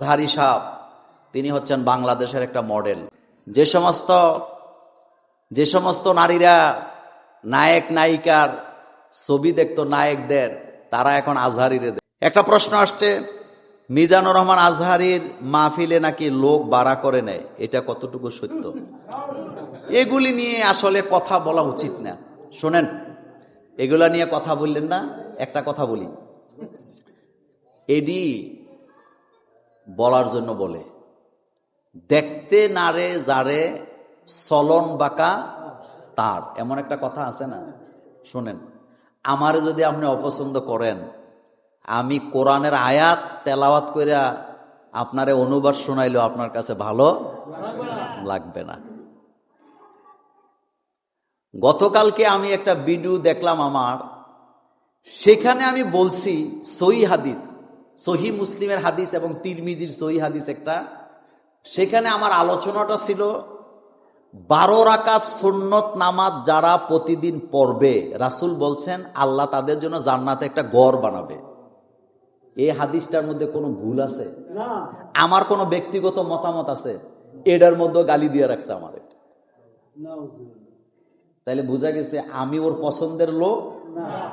আজহারি সাহ তিনি হচ্ছেন বাংলাদেশের একটা মডেল। যে সমস্ত যে সমস্ত নারীরা নায়ক, নায়িকার ছবি দেখতো নায়কদের, তারা এখন আজহারিরে একটা প্রশ্ন আসছে, মিজানুর রহমান আজহারির মাহফিলে নাকি লোক বাড়া করে নেয়? এটা কতটুকু সত্য? এগুলি নিয়ে আসলে কথা বলা উচিত না। শোনেন, এগুলা নিয়ে কথা বললেন না, একটা কথা বলি। এডি বলার জন্য বলে। দেখতে নারে যারে চলন, বাঁকা, তার। এমন একটা কথা আছে না? শোনেন, আমার যদি আপনি অপছন্দ করেন, আমি কোরআনের আয়াত তেলাওয়াত কইরা আপনারে অনুবাদ শোনাইলেও আপনার কাছে ভালো লাগবে না। গতকালকে আমি একটা ভিডিও দেখলাম আমার। সেখানে আমি বলছি, সহি হাদিস। সহি মুসলিমের হাদিস এবং তিরমিজির সহি হাদিস একটা। সেখানে আমার আলোচনাটা ছিল বারো রাকাত সুন্নত নামাজ যারা প্রতিদিন পড়বে রাসুল বলছেন আল্লাহ তাদের জন্য জান্নাতে একটা গড় বানাবে। এই হাদিসটার মধ্যে কোনো ভুল আছে? আমার কোনো ব্যক্তিগত মতামত আছে? এটার মধ্যে গালি দিয়ে রাখছে আমাদের তাইলে বোঝা গেছে আমি ওর পছন্দের লোক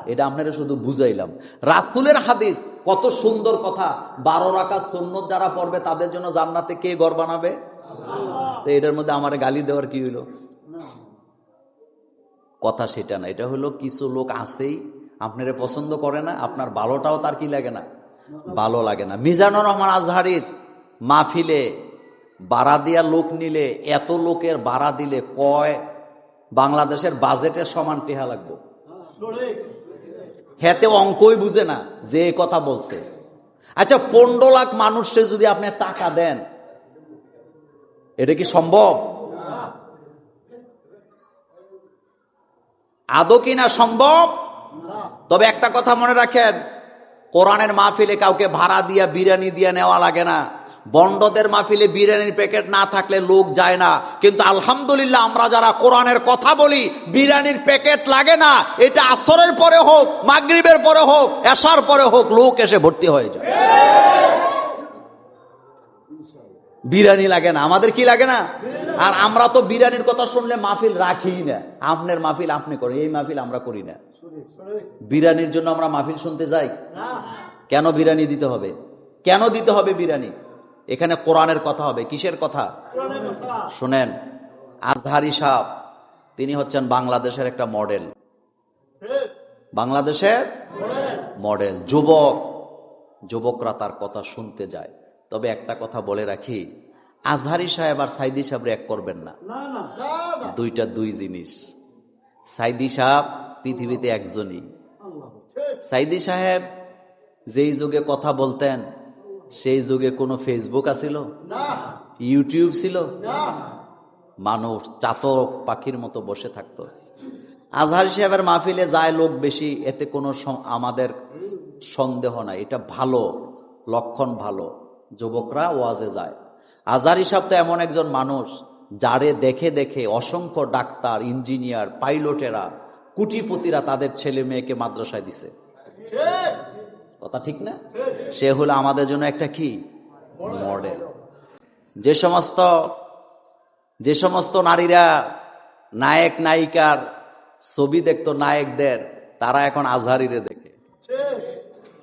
এটা আপনারা শুধু বুঝাইলাম। রাসুলের হাদিস কত সুন্দর কথা। বারো রাখা সুন্নত যারা পড়বে তাদের জন্য জান্নাতে কে ঘর বানাবে? তো এটার মধ্যে আমার গালি দেওয়ার কি হইল? কথা সেটা না। এটা হলো কিছু লোক আছেই আপনারে পছন্দ করে না আপনার ভালোটাও তার কি লাগে না? ভালো লাগে না। মিজানুর রহমান আজহারির মাহফিলে বাড়া দিয়া লোক নিলে এত লোকের বাড়া দিলে কয় বাংলাদেশের বাজেটের সমান টেহা লাগবে? হেতে অঙ্কই বুঝে না, যে কথা বলছে। আচ্ছা পনেরো লাখ মানুষকে যদি আপনি টাকা দেন, এটা কি সম্ভব? আদৌ কি না সম্ভব? তবে একটা কথা মনে রাখেন, কোরআনের মাহফিলে কাউকে ভাড়া দিয়া, বিরিয়ানি দিয়ে নেওয়া লাগে না। বন্ডদের মাহফিলে বিরিয়ানির প্যাকেট না থাকলে লোক যায় না। কিন্তু আলহামদুলিল্লাহ আমরা যারা কোরআনের কথা বলি, বিরিয়ানির প্যাকেট লাগে না। এটা আসরের পরে হোক, মাগরিবের পরে হোক এসার পরে হোক, লোক এসে ভর্তি হয়ে যায়। বিরিয়ানি লাগে না। আমাদের কি লাগে না? আর আমরা তো বিরিয়ানির কথা শুনলে মাহফিল রাখি না। আপনার মাহফিল আপনি করেন, এই মাহফিল আমরা করি না। বিরিয়ানির জন্য আমরা মাহফিল শুনতে যাই? কেন বিরিয়ানি দিতে হবে? কেন দিতে হবে বিরিয়ানি? এখানে কোরআনের কথা হবে। কিসের কথা? শুনেন আজহারি সাহ তিনি হচ্ছেন বাংলাদেশের একটা মডেল। বাংলাদেশের মডেল। যুবক যুবকরা তার কথা শুনতে যায়। তবে একটা কথা বলে রাখি আজহারি সাহেব আর সাইদি সাহেব এক করবেন না। দুইটা দুই জিনিস। সাইদি সাহেব পৃথিবীতে একজনই। সাইদি সাহেব যেই যুগে কথা বলতেন সেই যুগে কোনো ফেসবুক আছিল ইউটিউব ছিল? মানুষ চাতক পাখির মতো বসে থাকতো। আজহারি সাহেবের মাহফিলে যায় লোক বেশি এতে কোনো আমাদের সন্দেহ নাই। এটা ভালো লক্ষণ ভালো। যুবকরা ওয়াজে যায়। আজহারি সাহেব তো এমন একজন মানুষ যারে দেখে দেখে অসংখ্য ডাক্তার ইঞ্জিনিয়ার পাইলটেরা কুটিপতিরা তাদের ছেলে মেয়েকে মাদ্রাসায় দিছে। কথা ঠিক না? সে হলো আমাদের জন্য একটা কি? মডেল। যে সমস্ত যে সমস্ত নারীরা নায়ক, নায়িকার ছবি দেখতো নায়কদের, তারা এখন আজহারিরে দেখে।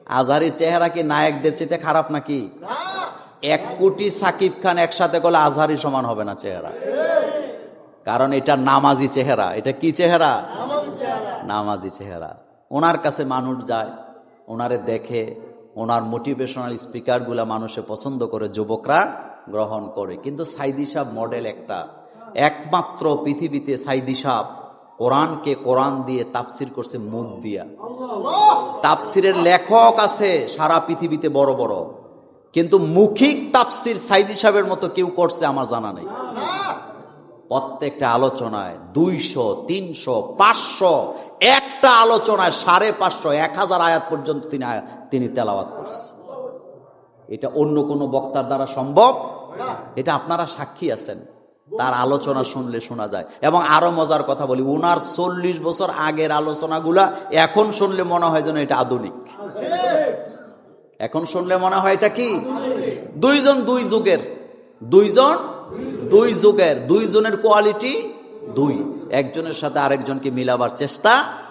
আজহারির চেহারা কি নায়কদের চেয়ে খারাপ নাকি? এক কোটি সাকিব খান একসাথে করলে আজহারি সমান হবে না চেহারা। কারণ এটা নামাজি চেহারা। এটা কি চেহারা। নামাজি চেহারা। ওনার কাছে মানুষ যায়। ওনারে দেখে ওনার মোটিভেশনাল স্পিকারগুলা মানুষে পছন্দ করে, যুবকরা গ্রহণ করে। কিন্তু সাইদি সাহ মডেল একটা। একমাত্র পৃথিবীতে সাইদি সাহ কোরআনকে কোরআন দিয়ে তাফসির করছে মুখ দিয়া। তাফসিরের লেখক আছে সারা পৃথিবীতে বড় বড়। কিন্তু মুখিক তাফসির সাইদি সাহেবের মতো কেউ করছে আমার জানা নেই। প্রত্যেকটা আলোচনায় দুইশো, তিনশো, পাঁচশো একটা আলোচনায় সাড়ে পাঁচশো, এক হাজার আয়াত পর্যন্ত তিনি তিনি তেলাওয়াত করছেন। এটা অন্য কোনো বক্তার দ্বারা সম্ভব? এটা আপনারা সাক্ষী আছেন। তার আলোচনা শুনলে শোনা যায়। এবং আরও মজার কথা বলি, উনার চল্লিশ বছর আগের আলোচনাগুলা এখন শুনলে মনে হয় যেন এটা আধুনিক। এখন শুনলে মনে হয় এটা কি? দুইজন দুই যুগের। দুইজন দুই যুগের। দুইজনের কোয়ালিটি দুই। একজনের সাথে আরেকজনকে মিলাবার চেষ্টা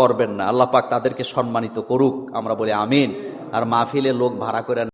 করবেন না। আল্লাহ পাক তাদেরকে সম্মানিত করুক। আমরা বলি আমিন। আর মাহফিলে লোক ভাড়া করে